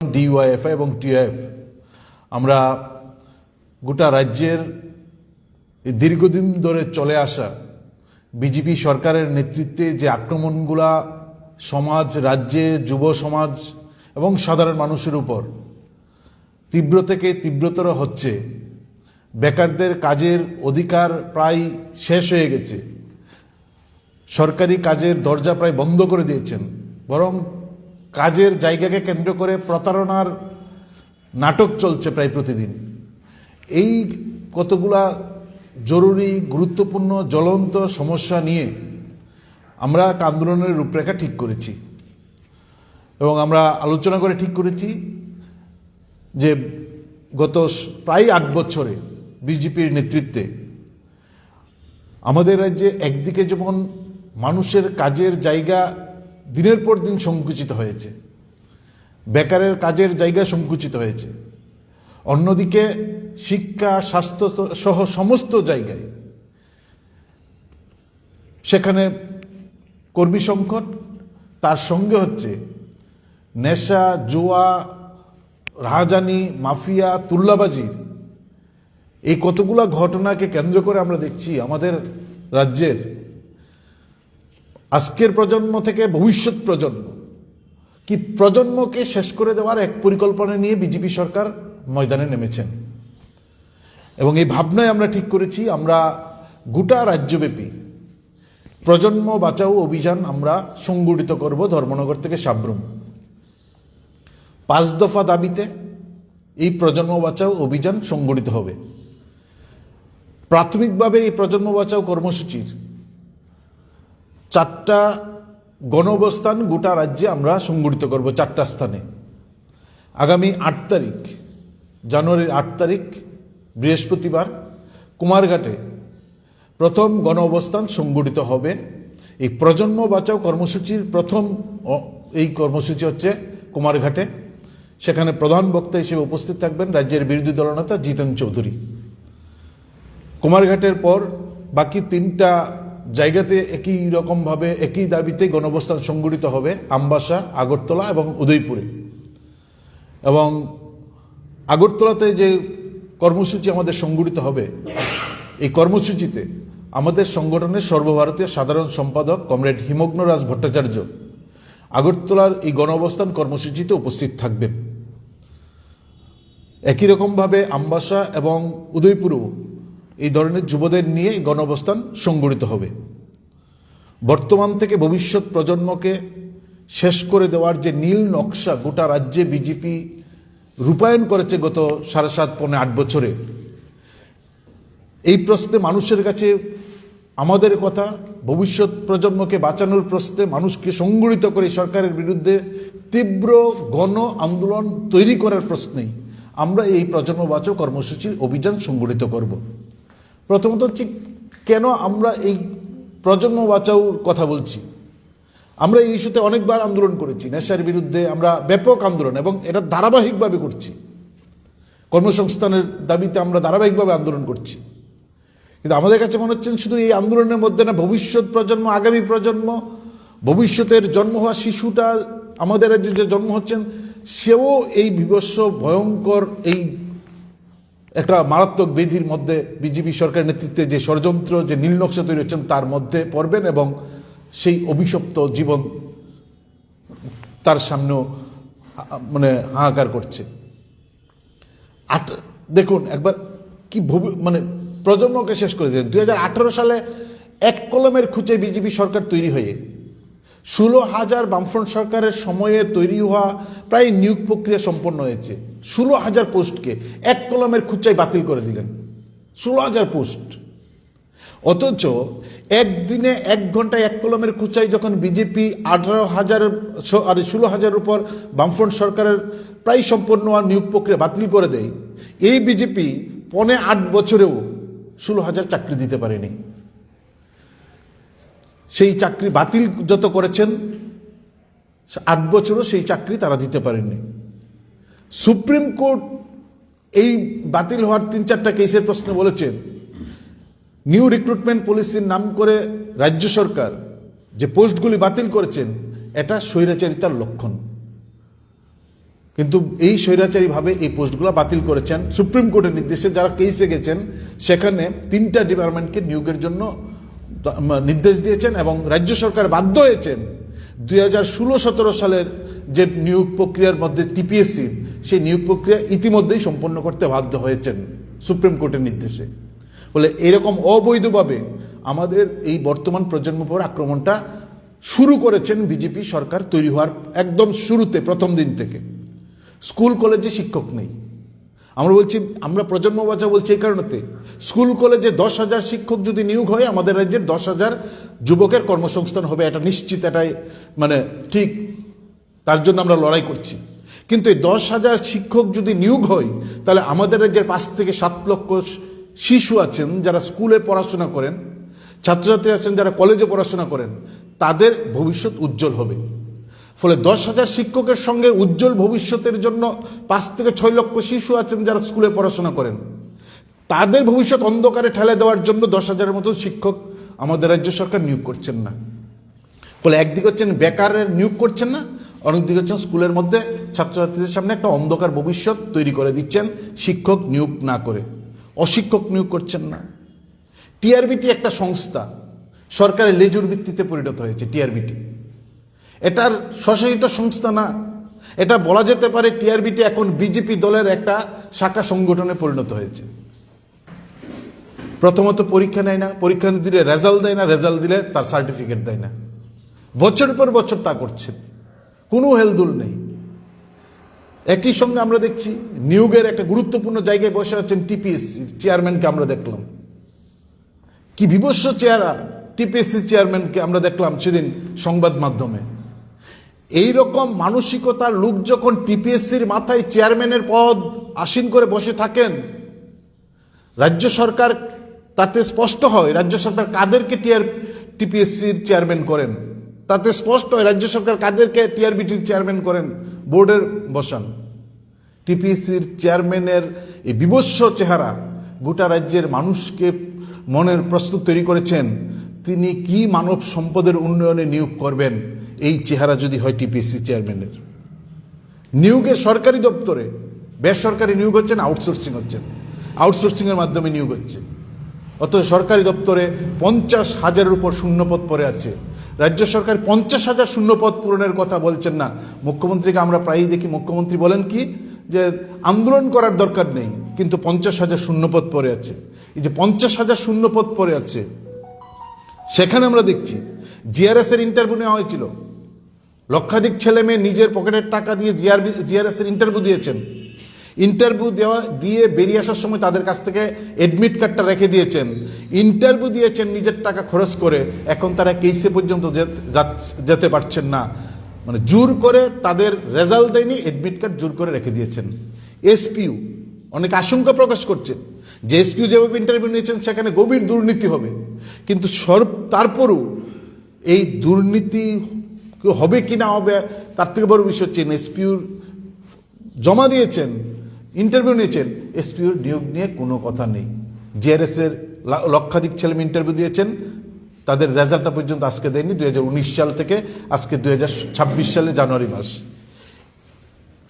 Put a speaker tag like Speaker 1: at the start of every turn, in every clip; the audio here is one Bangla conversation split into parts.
Speaker 1: ডিওয়াইএফআই এবং টিএফ আমরা গোটা রাজ্যের দীর্ঘদিন ধরে চলে আসা বিজেপি সরকারের নেতৃত্বে যে আক্রমণগুলা সমাজ, রাজ্যে, যুব সমাজ এবং সাধারণ মানুষের উপর তীব্র থেকে তীব্রতর হচ্ছে। বেকারদের কাজের অধিকার প্রায় শেষ হয়ে গেছে। সরকারি কাজের দরজা প্রায় বন্ধ করে দিয়েছেন। বরং কাজের জায়গাকে কেন্দ্র করে প্রতারণার নাটক চলছে প্রায় প্রতিদিন। এই কতগুলা জরুরি, গুরুত্বপূর্ণ, জ্বলন্ত সমস্যা নিয়ে আমরা এক আন্দোলনের রূপরেখা ঠিক করেছি এবং আমরা আলোচনা করে ঠিক করেছি যে গত প্রায় আট বছরে বিজেপির নেতৃত্বে আমাদের রাজ্যে একদিকে যেমন মানুষের কাজের জায়গা দিনের পর দিন সংকুচিত হয়েছে। বেকারের কাজের জায়গা সংকুচিত হয়েছে। অন্যদিকে শিক্ষা, স্বাস্থ্য সহ সমস্ত জায়গায় সেখানে কর্মী সংকট, তার সঙ্গে হচ্ছে নেশা, জুয়া, রাহাজানি, মাফিয়া তুল্লাবাজির এই কতগুলা ঘটনাকে কেন্দ্র করে আমরা দেখছি আমাদের রাজ্যের আজকের প্রজন্ম থেকে ভবিষ্যৎ প্রজন্ম। কি প্রজন্মকে শেষ করে দেওয়ার এক পরিকল্পনা নিয়ে বিজেপি সরকার ময়দানে নেমেছেন। এবং এই ভাবনায় আমরা ঠিক করেছি, আমরা গোটা রাজ্যব্যাপী প্রজন্ম বাঁচাও অভিযান আমরা সংগঠিত করব ধর্মনগর থেকে সাব্রুম। পাঁচ দফা দাবিতে এই প্রজন্ম বাঁচাও অভিযান সংগঠিত হবে। প্রাথমিকভাবে এই প্রজন্ম বাঁচাও কর্মসূচির চারটা গণঅবস্থান গোটা রাজ্যে আমরা সংগঠিত করব চারটা স্থানে। আগামী আট তারিখ, জানুয়ারির আট তারিখ, বৃহস্পতিবার কুমারঘাটে প্রথম গণ অবস্থান সংগঠিত হবে। এই প্রজন্ম বাঁচাও কর্মসূচির প্রথম এই কর্মসূচি হচ্ছে কুমারঘাটে। সেখানে প্রধান বক্তা হিসেবে উপস্থিত থাকবেন রাজ্যের বিরোধী দলনেতা জিতেন চৌধুরী। কুমারঘাটের পর বাকি তিনটা জায়গাতে একই রকমভাবে, একই দাবিতে গণঅবস্থান সংগঠিত হবে আমবাসা, আগরতলা এবং উদয়পুরে। এবং আগরতলাতে যে কর্মসূচি আমাদের সংগঠিত হবে, এই কর্মসূচিতে আমাদের সংগঠনের সর্বভারতীয় সাধারণ সম্পাদক কমরেড হিমগ্ন রাজ ভট্টাচার্য আগরতলার এই গণঅবস্থান কর্মসূচিতে উপস্থিত থাকবেন। একই রকমভাবে আমবাসা এবং উদয়পুরেও এই ধরনের যুবদের নিয়ে গণঅবস্থান সংগঠিত হবে। বর্তমান থেকে ভবিষ্যৎ প্রজন্মকে শেষ করে দেওয়ার যে নীল নকশা গোটা রাজ্যে বিজেপি রূপায়ণ করেছে গত সাড়ে সাত, পৌনে আট বছরে, এই প্রশ্নে মানুষের কাছে আমাদের কথা, ভবিষ্যৎ প্রজন্মকে বাঁচানোর প্রশ্নে মানুষকে সংগঠিত করে সরকারের বিরুদ্ধে তীব্র গণ আন্দোলন তৈরি করার প্রশ্নেই আমরা এই প্রজন্মবাচক কর্মসূচির অভিযান সংগঠিত করব। প্রথমত হচ্ছে কেন আমরা এই প্রজন্ম বাঁচাওর কথা বলছি? আমরা এই ইস্যুতে অনেকবার আন্দোলন করেছি, নেশার বিরুদ্ধে আমরা ব্যাপক আন্দোলন এবং এটা ধারাবাহিকভাবে করছি। কর্মসংস্থানের দাবিতে আমরা ধারাবাহিকভাবে আন্দোলন করছি। কিন্তু আমাদের কাছে মনে হচ্ছে শুধু এই আন্দোলনের মধ্যে না, ভবিষ্যৎ প্রজন্ম, আগামী প্রজন্ম, ভবিষ্যতের জন্ম হওয়া শিশুটা আমাদের রাজ্যে যে জন্ম হচ্ছেন, সেও এই বিভৎস ভয়ঙ্কর এই একটা মারাত্মক বিধির মধ্যে বিজেপি সরকার নেতৃত্বে যে ষড়যন্ত্র, যে নীলনকশা তৈরি হচ্ছেন, তার মধ্যে পড়বেন এবং সেই অভিশপ্ত জীবন তার সামনেও মানে হাহাকার করছে। আট, দেখুন, একবার কি মানে প্রজন্মকে শেষ করে দিলেন। দুই হাজার আঠেরো সালে এক কলমের খুঁজে বিজেপি সরকার তৈরি হয়ে ষোলো হাজার বামফ্রন্ট সরকারের সময়ে তৈরি হওয়া প্রায় নিয়োগ প্রক্রিয়া সম্পন্ন হয়েছে। ষোলো হাজার পোস্টকে এক কলমের খুঁচাই বাতিল করে দিলেন। ষোলো হাজার পোস্ট। অথচ একদিনে এক ঘন্টায় এক কলমের কুচাই যখন বিজেপি আঠারো হাজার আর ষোলো হাজারের উপর বামফ্রন্ট সরকারের প্রায় সম্পন্ন আর নিয়োগ প্রক্রিয়া বাতিল করে দেয়, এই বিজেপি পনে আট বছরেও ষোলো হাজার চাকরি দিতে পারেনি। সেই চাকরি বাতিল যত করেছেন, আট বছরও সেই চাকরি তারা দিতে পারেননি। সুপ্রিম কোর্ট এই বাতিল হওয়ার তিন চারটা কেসের প্রশ্নে বলেছেন। নিউ রিক্রুটমেন্ট পলিসির নাম করে রাজ্য সরকার যে পোস্টগুলি বাতিল করেছেন, এটা স্বৈরাচারিতার লক্ষণ। কিন্তু এই স্বৈরাচারীভাবে এই পোস্টগুলো বাতিল করেছেন সুপ্রিম কোর্টের নির্দেশে যারা কেসে গেছেন সেখানে তিনটা ডিপার্টমেন্টকে নিয়োগের জন্য নির্দেশ দিয়েছেন এবং রাজ্য সরকার বাধ্য হয়েছেন দুই হাজার ষোলো সতেরো সালের যে নিয়োগ প্রক্রিয়ার মধ্যে টিপিএসসির সেই নিয়োগ প্রক্রিয়া ইতিমধ্যেই সম্পন্ন করতে বাধ্য হয়েছেন সুপ্রিম কোর্টের নির্দেশে। বলে এরকম অবৈধভাবে আমাদের এই বর্তমান প্রজন্ম পর আক্রমণটা শুরু করেছেন বিজেপি সরকার তৈরি হওয়ার একদম শুরুতে, প্রথম দিন থেকে। স্কুল, কলেজে শিক্ষক নেই। আমরা বলছি, আমরা প্রজন্ম বাঁচা বলছি এই কারণেতে। স্কুল, কলেজে দশ হাজার শিক্ষক যদি নিয়োগ হয়, আমাদের রাজ্যের দশ হাজার যুবকের কর্মসংস্থান হবে, এটা নিশ্চিত, এটাই মানে ঠিক তার জন্য আমরা লড়াই করছি। কিন্তু এই দশ হাজার শিক্ষক যদি নিয়োগ হয়, তাহলে আমাদের রাজ্যের পাঁচ থেকে সাত লক্ষ শিশু আছেন যারা স্কুলে পড়াশোনা করেন, ছাত্রছাত্রী আছেন যারা কলেজে পড়াশোনা করেন, তাদের ভবিষ্যৎ উজ্জ্বল হবে। ফলে দশ হাজার শিক্ষকের সঙ্গে উজ্জ্বল ভবিষ্যতের জন্য পাঁচ থেকে ছয় লক্ষ শিশু আছেন যারা স্কুলে পড়াশোনা করেন। তাদের ভবিষ্যৎ অন্ধকারে ঠেলে দেওয়ার জন্য দশ হাজারের মতো শিক্ষক আমাদের রাজ্য সরকার নিয়োগ করছেন না। ফলে একদিকে হচ্ছেন বেকারের নিয়োগ করছেন না অন্যদিকে হচ্ছেন স্কুলের মধ্যে ছাত্রছাত্রীদের সামনে একটা অন্ধকার ভবিষ্যৎ তৈরি করে দিচ্ছেন শিক্ষক নিয়োগ না করে। অশিক্ষক নিয়োগ করছেন না। টিআরবিটি একটা সংস্থা, সরকারের লেজুর ভিত্তিতে পরিণত হয়েছে টিআরবিটি। এটার স্বশাসিত সংস্থা না। এটা বলা যেতে পারে টিআরবিটি এখন বিজেপি দলের একটা শাখা সংগঠনে পরিণত হয়েছে। প্রথমত পরীক্ষা নেয় না, পরীক্ষা দিলে রেজাল্ট দেয় না, রেজাল্ট দিলে তার সার্টিফিকেট দেয় না। বছর পর বছর তা করছে। কোনো হেলদুল নেই। একই সঙ্গে আমরা দেখছি নিয়োগের একটা গুরুত্বপূর্ণ জায়গায় বসে আছেন টিপিএসসি চেয়ারম্যানকে আমরা দেখলাম। কি বিভৎস চেহারা টিপিএসসি চেয়ারম্যানকে আমরা দেখলাম সেদিন সংবাদ মাধ্যমে। এই রকম মানসিকতার লোক যখন টিপিএসসির মাথায় চেয়ারম্যানের পদ আসীন করে বসে থাকেন, রাজ্য সরকার তাতে স্পষ্ট হয়, রাজ্য সরকার কাদেরকে টিপিএসসির চেয়ারম্যান করেন? তাতে স্পষ্ট, রাজ্য সরকার কাদেরকে টিআরবিটির চেয়ারম্যান করেন? বোর্ডের বসান। টিপিএসসির চেয়ারম্যানের এই বিভৎস চেহারা গোটা রাজ্যের মানুষকে মনের প্রস্তুত তৈরি করেছেন। তিনি কি মানব সম্পদের উন্নয়নে নিয়োগ করবেন? এই চেহারা যদি হয় টিপিএসসি চেয়ারম্যানের। নিয়োগের সরকারি দপ্তরে বেসরকারি নিয়োগ হচ্ছেন, আউটসোর্সিং হচ্ছেন। আউটসোর্সিংয়ের মাধ্যমে নিয়োগ হচ্ছে। অথচ সরকারি দপ্তরে পঞ্চাশ হাজারের উপর শূন্যপদ পরে আছে। রাজ্য সরকার পঞ্চাশ হাজার শূন্যপদ পূরণের কথা বলছেন না। মুখ্যমন্ত্রীকে আমরা প্রায়ই দেখি। মুখ্যমন্ত্রী বলেন কি, যে আন্দোলন করার দরকার নেই, কিন্তু পঞ্চাশ হাজার শূন্যপদ পড়ে আছে। এই যে পঞ্চাশ হাজার শূন্যপদ পড়ে আছে, সেখানে আমরা দেখছি জিআরএস এর ইন্টারভিউ নেওয়া হয়েছিল। লক্ষাধিক ছেলে মেয়ে নিজের পকেটের টাকা দিয়ে জিআরবি জিআরএস এর ইন্টারভিউ দিয়েছেন। ইন্টারভিউ দেওয়া, দিয়ে বেরিয়ে আসার সময় তাদের কাছ থেকে অ্যাডমিট কার্ডটা রেখে দিয়েছেন। ইন্টারভিউ দিয়েছেন নিজের টাকা খরচ করে। এখন তারা কেসে পর্যন্ত যেতে পারছেন না। মানে জোর করে তাদের রেজাল্ট দেয়নি এডমিট কার্ড জোর করে রেখে দিয়েছেন। এসপিউ অনেক আশঙ্কা প্রকাশ করছে। যে এসপিউ যেভাবে ইন্টারভিউ নিয়েছেন, সেখানে গভীর দুর্নীতি হবে। কিন্তু সর, তারপরও এই দুর্নীতি হবে কি না হবে, তার থেকে বড় বিষয় হচ্ছে এসপিউর জমা দিয়েছেন। ইন্টারভিউ নিয়েছেন। এসপিউর নিয়োগ নিয়ে কোনো কথা নেই। জিআরএস এর লা- লক্ষাধিক ছেলেমেয়ে ইন্টারভিউ দিয়েছেন। তাদের রেজাল্টটা পর্যন্ত আজকে দেয়নি, দুই সাল থেকে। আজকে দুই সালে জানুয়ারি মাস।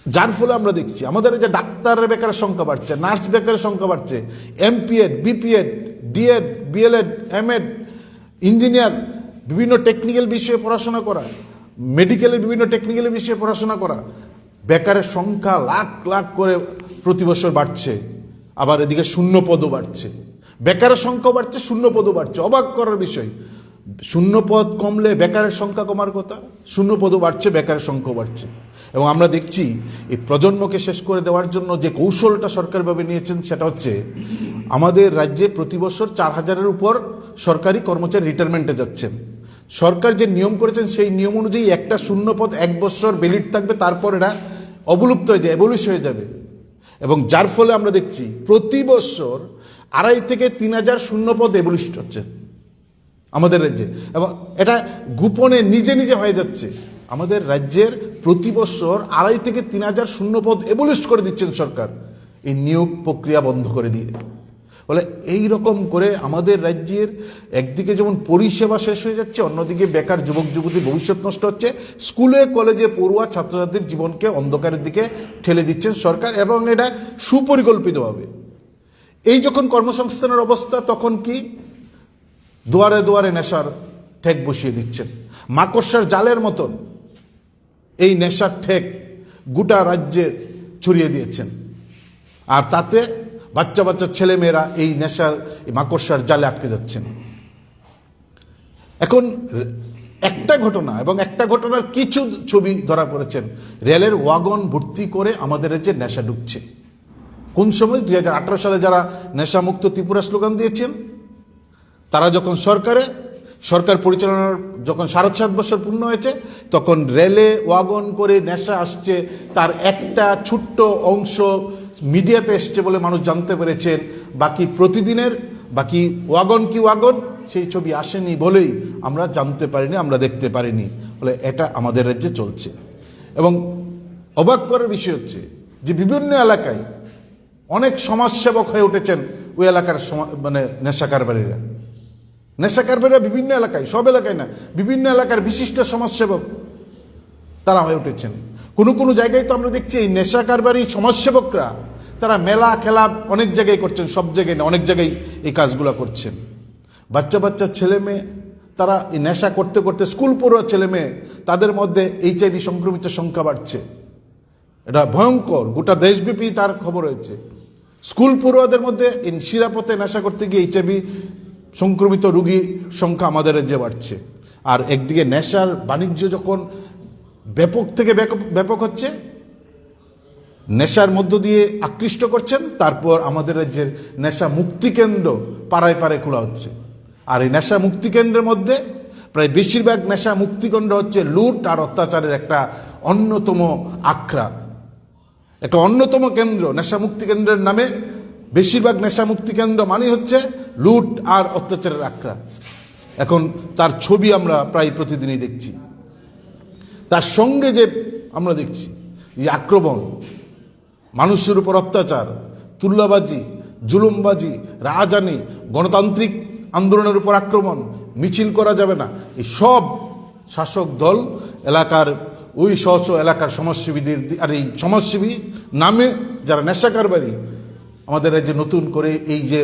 Speaker 1: যার ফলে আমরা দেখছি, আমাদের যে ডাক্তারের বেকারের সংখ্যা বাড়ছে, নার্স বেকারের সংখ্যা বাড়ছে MPEd BPEd DEd BLEd MEd engineer বিভিন্ন টেকনিক্যাল বিষয়ে পড়াশোনা করা মেডিকেলের বিভিন্ন টেকনিক্যাল বিষয়ে পড়াশোনা করা বেকারের সংখ্যা লাখ লাখ করে প্রতি বছর বাড়ছে, আবার এদিকে শূন্য পদও বাড়ছে। বেকারের সংখ্যা বাড়ছে শূন্য পদও বাড়ছে। অবাক করার বিষয় শূন্য পদ কমলে বেকারের সংখ্যা কমার কথা শূন্য পদও বাড়ছে, বেকারের সংখ্যাও বাড়ছে। এবং আমরা দেখছি, এই প্রজন্মকে শেষ করে দেওয়ার জন্য যে কৌশলটা সরকারভাবে নিয়েছেন, সেটা হচ্ছে, আমাদের রাজ্যে প্রতি বছর চার হাজারের উপর সরকারি কর্মচারী রিটায়ারমেন্টে যাচ্ছেন। সরকার যে নিয়ম করেছেন, সেই নিয়ম অনুযায়ী একটা শূন্য পদ এক বছর বেলিট থাকবে, তারপর এরা অবলুপ্ত হয়ে যায় এবলিশ হয়ে যাবে। এবং যার ফলে আমরা দেখছি, প্রতি বছর আড়াই থেকে তিন হাজার শূন্য পদ এবলিস্ট হচ্ছে আমাদের রাজ্যে। এবং এটা গোপনে নিজে নিজে হয়ে যাচ্ছে। আমাদের রাজ্যের প্রতি বছর আড়াই থেকে তিন হাজার শূন্যপদ এবলিস্ট করে দিচ্ছেন সরকার। এই নিয়োগ প্রক্রিয়া বন্ধ করে দিয়ে। বলে এই রকম করে আমাদের রাজ্যের একদিকে যেমন পরিষেবা শেষ হয়ে যাচ্ছে, অন্যদিকে বেকার যুবক যুবতীর ভবিষ্যৎ নষ্ট হচ্ছে। স্কুলে, কলেজে পড়ুয়া ছাত্রছাত্রীর জীবনকে অন্ধকারের দিকে ঠেলে দিচ্ছেন সরকার এবং এটা সুপরিকল্পিতভাবে। এই যখন কর্মসংস্থানের অবস্থা, তখন কি? দুয়ারে দুয়ারে নেশার ঠেক বসিয়ে দিচ্ছেন। মাকড়সার জালের মতন এই নেশার ঠেক গোটা রাজ্যে ছড়িয়ে দিয়েছেন। আর তাতে বাচ্চা বাচ্চা ছেলেমেয়েরা এই নেশার, এই মাকড়সার জালে আটকে যাচ্ছেন। এখন একটা ঘটনা এবং একটা ঘটনার কিছু ছবি ধরা পড়েছেন। রেলের ওয়াগন ভর্তি করে আমাদের রাজ্যে নেশা ঢুকছে। কোন সময়? দুই হাজার আঠেরো সালে যারা নেশামুক্ত ত্রিপুরা স্লোগান দিয়েছেন, তারা যখন সরকারে, সরকার পরিচালনার যখন সাড়ে সাত বছর পূর্ণ হয়েছে, তখন রেলে ওয়াগন করে নেশা আসছে, তার একটা ছোট্ট অংশ মিডিয়াতে এসছে বলে মানুষ জানতে পেরেছেন, বাকি প্রতিদিনের, বাকি ওয়াগন কি ওয়াগন, সেই ছবি আসেনি বলেই আমরা জানতে পারিনি, আমরা দেখতে পারিনি বলে এটা আমাদের রাজ্যে চলছে। এবং অবাক করার বিষয় হচ্ছে যে বিভিন্ন এলাকায় অনেক সমাজসেবক হয়ে উঠেছেন ওই এলাকার মানে নেশা কারবারীরা। নেশা কারবারীরা বিভিন্ন এলাকায়, সব এলাকায় না, বিভিন্ন এলাকার বিশিষ্ট সমাজসেবক তারা হয়ে উঠেছেন। কোনো কোনো জায়গায় তো আমরা দেখছি এই নেশা কারবারি সমাজসেবকরা, তারা মেলা খেলা অনেক জায়গায় করছেন, সব জায়গায় না, অনেক জায়গায় এই কাজগুলো করছেন। বাচ্চা বাচ্চা ছেলে মেয়ে, তারা এই নেশা করতে করতে স্কুল পড়ুয়া ছেলে মেয়ে, তাদের মধ্যে এইচআইভি সংক্রমিত সংখ্যা বাড়ছে। এটা ভয়ঙ্কর, গোটা দেশব্যাপী তার খবর হয়েছে স্কুল পড়ুয়াদের মধ্যে শিরাপথে নেশা করতে গিয়ে এইচআইভি সংক্রমিত রুগীর সংখ্যা আমাদের রাজ্যে বাড়ছে। আর একদিকে নেশার বাণিজ্য যখন ব্যাপক থেকে ব্যাপক হচ্ছে। নেশার মধ্য দিয়ে আকৃষ্ট করছেন, তারপর আমাদের রাজ্যের নেশা মুক্তি কেন্দ্র পাড়ায় পাড়ায় খোলা হচ্ছে। আর এই নেশা মুক্তি কেন্দ্রের মধ্যে প্রায় বেশিরভাগ নেশা মুক্তিকেন্দ্র হচ্ছে লুট আর অত্যাচারের একটা অন্যতম আখড়া। একটা অন্যতম কেন্দ্র, নেশা মুক্তি কেন্দ্রের নামে বেশিরভাগ নেশা মুক্তি কেন্দ্র মানে হচ্ছে লুট আর অত্যাচারের আখড়া। এখন তার ছবি আমরা প্রায় প্রতিদিনই দেখছি। তার সঙ্গে যে আমরা দেখছি, এই আক্রমণ, মানুষের উপর অত্যাচার তুল্লাবাজি জুলুমবাজি, রাজানি, গণতান্ত্রিক আন্দোলনের উপর আক্রমণ, মিছিল করা যাবে না, এই সব শাসক দল এলাকার, ওই স্ব এলাকার সমাজসেবীদের আর এই সমাজসেবী নামে যারা নেশা কারবারি আমাদের যে নতুন করে এই যে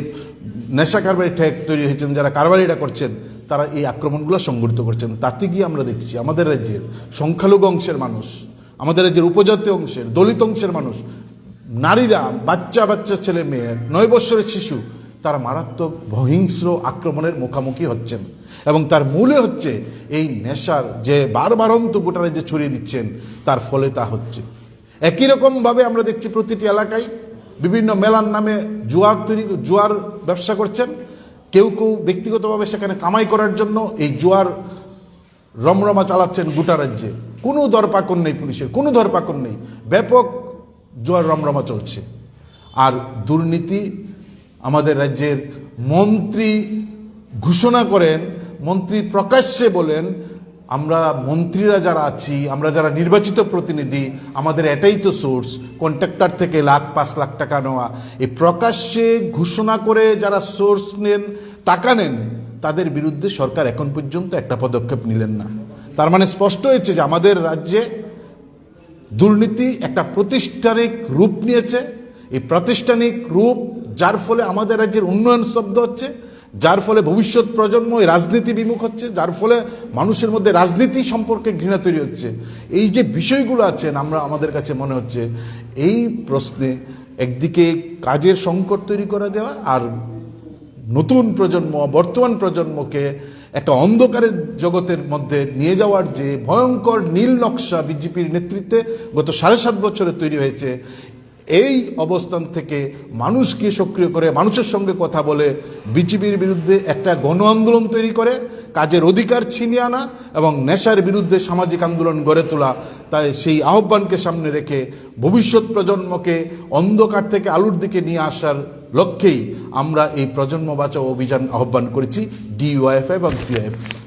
Speaker 1: নেশা কারবারি ঠেক তৈরি হয়েছেন, যারা কারবারিটা করছেন তারা এই আক্রমণগুলো সংগঠিত করছেন। তাতে গিয়ে আমরা দেখছি আমাদের রাজ্যের সংখ্যালঘু অংশের মানুষ, আমাদের রাজ্যের উপজাতি অংশের, দলিত অংশের মানুষ, নারীরা, বাচ্চা বাচ্চা, ছেলে, মেয়ে, নয় বৎসরের শিশু, তারা মারাত্মক হিংস্র আক্রমণের মুখোমুখি হচ্ছেন। এবং তার মূলে হচ্ছে এই নেশার যে বারবারন্ত গোটা রাজ্যে ছড়িয়ে দিচ্ছেন, তার ফলে তা হচ্ছে। একই রকমভাবে আমরা দেখছি প্রতিটি এলাকায় বিভিন্ন মেলার নামে জুয়ার তৈরি, জুয়ার ব্যবসা করছেন। কেউ কেউ ব্যক্তিগতভাবে সেখানে কামাই করার জন্য এই জুয়ার রমরমা চালাচ্ছেন গোটা রাজ্যে। কোনো দরপাকন নেই পুলিশের, কোনো দরপাকন নেই। ব্যাপক জোয়ার রমরমা চলছে। আর দুর্নীতি আমাদের রাজ্যের মন্ত্রী ঘোষণা করেন, মন্ত্রী প্রকাশ্যে বলেন আমরা মন্ত্রীরা যারা আছি, আমরা যারা নির্বাচিত প্রতিনিধি, আমাদের এটাই তো সোর্স কন্ট্রাক্টর থেকে লাখ, পাঁচ লাখ টাকা নেওয়া। এই প্রকাশ্যে ঘোষণা করে যারা সোর্স নেন, টাকা নেন, তাদের বিরুদ্ধে সরকার এখন পর্যন্ত একটা পদক্ষেপ নিলেন না। তার মানে স্পষ্ট হয়েছে যে আমাদের রাজ্যে দুর্নীতি একটা প্রতিষ্ঠানিক রূপ নিয়েছে। এই প্রাতিষ্ঠানিক রূপ, যার ফলে আমাদের রাজ্যের উন্নয়ন শব্দ হচ্ছে। যার ফলে ভবিষ্যৎ প্রজন্ম রাজনীতি বিমুখ হচ্ছে, যার ফলে মানুষের মধ্যে রাজনীতি সম্পর্কে ঘৃণা তৈরি হচ্ছে। এই যে বিষয়গুলো আছেন আমরা, আমাদের কাছে মনে হচ্ছে, এই প্রশ্নে একদিকে কাজের সংকট তৈরি করে দেওয়া আর নতুন প্রজন্ম, বর্তমান প্রজন্মকে একটা অন্ধকারের জগতের মধ্যে নিয়ে যাওয়ার যে ভয়ঙ্কর নীল নকশা বিজেপির নেতৃত্বে গত সাড়ে সাত বছরে তৈরি হয়েছে এই অবস্থান থেকে মানুষকে সক্রিয় করে, মানুষের সঙ্গে কথা বলে, বিজেপির বিরুদ্ধে একটা গণ আন্দোলন তৈরি করে, কাজের অধিকার ছিনিয়ে আনা এবং নেশার বিরুদ্ধে সামাজিক আন্দোলন গড়ে তোলা। তাই সেই আহ্বানকে সামনে রেখে ভবিষ্যৎ প্রজন্মকে অন্ধকার থেকে আলুর দিকে নিয়ে আসার লক্ষ্যেই আমরা এই প্রজন্ম বাঁচাও অভিযান আহ্বান করেছি ডিওয়াইএফ এবং ডিওএফ